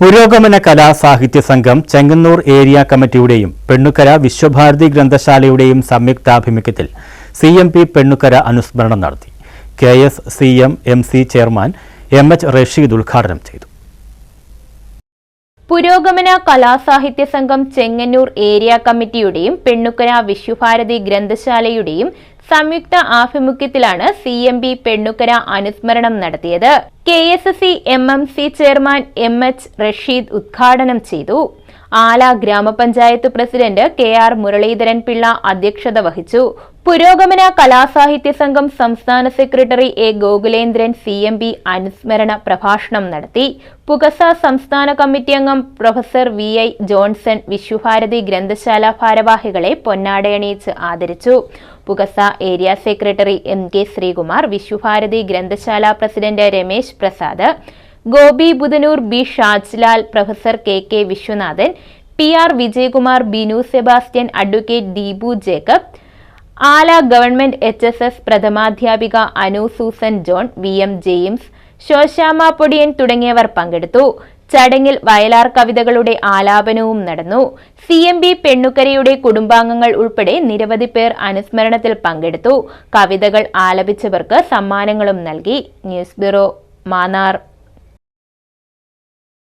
പുരോഗമന കലാ സാഹിത്യ സംഘം ചെങ്ങന്നൂർ ഏരിയ കമ്മിറ്റിയുടെയും പെണ്ണുക്കര വിശ്വഭാരതി ഗ്രന്ഥശാലയുടെയും സംയുക്താഭിമുഖ്യത്തിൽ സി എം പി പെണ്ണുക്കര അനുസ്മരണം നടത്തി. K S C M M C chairman M H Rasheed ഉദ്ഘാടനം ചെയ്തു. പുരോഗമന കലാസാഹിത്യ സംഘം ചെങ്ങന്നൂർ ഏരിയ കമ്മിറ്റിയുടെയും പെണ്ണുക്കര വിശ്വഭാരതി ഗ്രന്ഥശാലയുടെയും സംയുക്ത ആഭിമുഖ്യത്തിലാണ് സി എം ബി പെണ്ണുക്കര അനുസ്മരണം നടത്തിയത്. K S S C M M C chairman M H Rasheed ഉദ്ഘാടനം ചെയ്തു. ആല ഗ്രാമപഞ്ചായത്ത് president K R Muraleedharan Pillai അധ്യക്ഷത വഹിച്ചു. പുരോഗമന കലാസാഹിത്യ സംഘം സംസ്ഥാന secretary A Gokulendran C M B അനുസ്മരണ പ്രഭാഷണം നടത്തി. പുകസ സംസ്ഥാന കമ്മിറ്റി അംഗം professor V I Johnson Vishwabharati ഗ്രന്ഥശാല ഭാരവാഹികളെ പൊന്നാടയണിയിച്ച് ആദരിച്ചു. Pukasa area secretary M K Sreekumar Vishwabharati ഗ്രന്ഥശാല president Ramesh Prasad Gopi Budhanoor B. Shajlal professor K. K. Viswanathan P. R. Vijayakumar Binu Sebastian advocate Deepu Jacob Ala government H S S പ്രഥമാധ്യാപിക Anu Susan John V. M. James Shoshamma Podiyan തുടങ്ങിയവർ പങ്കെടുത്തു. ചടങ്ങിൽ വയലാർ കവിതകളുടെ ആലാപനവും നടന്നു. C M B പെണ്ണുക്കരയുടെ കുടുംബാംഗങ്ങൾ ഉൾപ്പെടെ നിരവധി പേർ അനുസ്മരണത്തിൽ പങ്കെടുത്തു. കവിതകൾ ആലപിച്ചവർക്ക് സമ്മാനങ്ങളും നൽകി. News bureau Mannar.